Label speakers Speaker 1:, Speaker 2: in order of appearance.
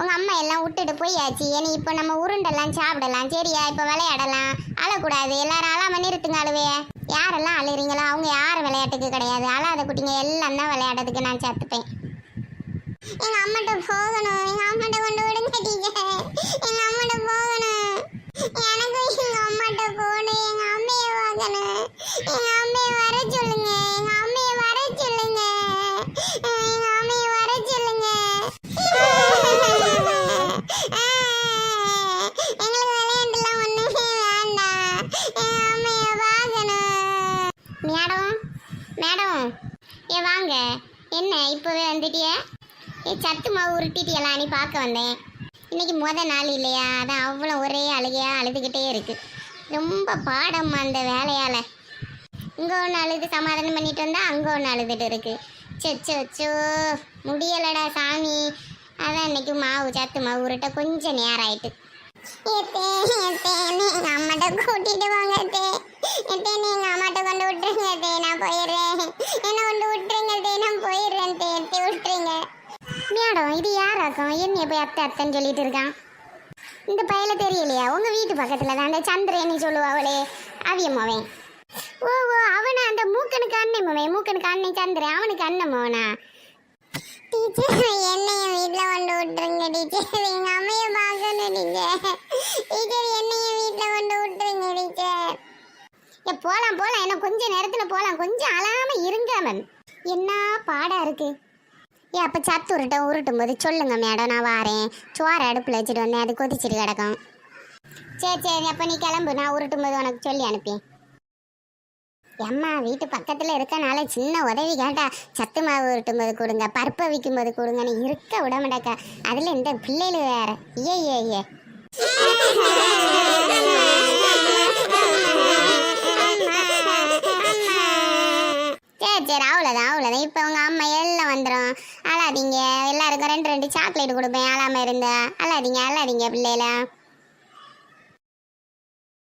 Speaker 1: உங்க அம்மா எல்லாம் விட்டுட்டு போயாச்சு. இனி இப்போ நம்ம உருண்டெல்லாம் சாப்பிடலாம். சரியா? இப்போ விளையாடலாம். அழக்கூடாது. எல்லாரும் அழாம நிறுத்துங்க அழுவே. யாரெல்லாம் அழுறீங்களோ அவங்க யாரும் விளையாட்டுக்கு கிடையாது. அழாத குட்டிங்க எல்லாம் தான் விளையாடுறதுக்கு நான் சத்துப்பேன். எங்க அம்மாட்ட போகணும். எங்க அம்மாட்ட கொண்டு விடுங்க டீச்சர் எங்க அம்மாட்ட போகணும் எனக்கு எங்க அம்மாட்ட போகணும் எங்க அம்மைய பார்க்கணும் எங்க அம்மைய வர சொல்லுங்க எங்க அம்மைய வர சொல்லுங்க எங்க அம்மைய வர சொல்லுங்க எங்களுக்கு விளையாண்டுலாம் ஒண்ணுமே வேண்டாம் எங்க அம்மைய பார்க்கணும் மேடம் மேடம் ஏ வாங்க. என்ன இப்போவே வந்துட்டியே? ஏ சத்து மாவு உருட்டிட்டியலாம் நீ பார்க்க வந்தேன். இன்னைக்கு முத நாள் இல்லையா? அதான் அவ்வளோ ஒரே அழுகையாக அழுதுகிட்டே இருக்கு. ரொம்ப பாடம் அந்த வேலையால். இங்கே ஒன்று அழுது சமாதானம் பண்ணிட்டு வந்தா அங்கே ஒன்று அழுதுட்டு இருக்கு. சச்சோ சோ முடியலடா சாமி. அதான் இன்னைக்கு மாவு சத்து மாவு உருட்ட கொஞ்சம் நேரம் ஆயிட்டு. எங்க அம்மாட்ட கூட்டிட்டு வாங்க மேடம் இது யாராக்கும் என்னைய போய் அத்தை அத்தைன்னு சொல்லிட்டு இருக்கான். இந்த பையல தெரியலையா? உங்க வீட்டு பக்கத்துல தான் அந்த சந்திரன்னு சொல்லுவாங்களே அவியம்மாவன் ஓ ஓ அவனா? அந்த மூக்கனுக்கு அண்ணன் மவன் மூக்கனுக்கு அண்ணன் சந்திரன் அவனுக்கு அண்ணன் மவனா டீச்சர் என்னையும் வீட்டில் கொண்டு விட்டுருங்க டீச்சர். எங்க அம்மையை பார்க்கணும் டீச்சர். டீச்சர் என்னையும் வீட்டில் கொண்டு விட்டுருங்க டீச்சர். ஏ போகலாம் போகலாம் என்ன கொஞ்ச நேரத்தில் போகலாம் கொஞ்சம் அழாம இருங்க அவன். என்ன பாடாக இருக்கு? ஏ அப்போ சத்து உருட்ட உருட்டும் போது சொல்லுங்க மேடம் நான் வாரேன். சோறு அடுப்புல வச்சுட்டு வந்தேன் அது கொதிச்சிட்டு கிடக்கும். சரி சரி அப்போ நீ கிளம்பு நான் உருட்டும் போது உனக்கு சொல்லி அனுப்பேன் அம்மா வீட்டு பக்கத்தில் இருக்கனால சின்ன உதவி கேட்டா சத்து மாவு உருட்டும் போது கொடுங்க பருப்பை விற்கும் போது கொடுங்கன்னு இருக்க விட மாட்டேக்கா. அதில் இந்த பிள்ளைகள் வேற. ஏ ஏ ஏ சரி சரி அவ்வளோதான் இப்போ உங்கள் அம்மா எல்லாம் வந்துடும் அழாதீங்க. எல்லாருக்கும் ரெண்டு ரெண்டு சாக்லேட் கொடுப்பேன். அழாம இருந்தா. அழாதீங்க அழாதீங்க பிள்ளைல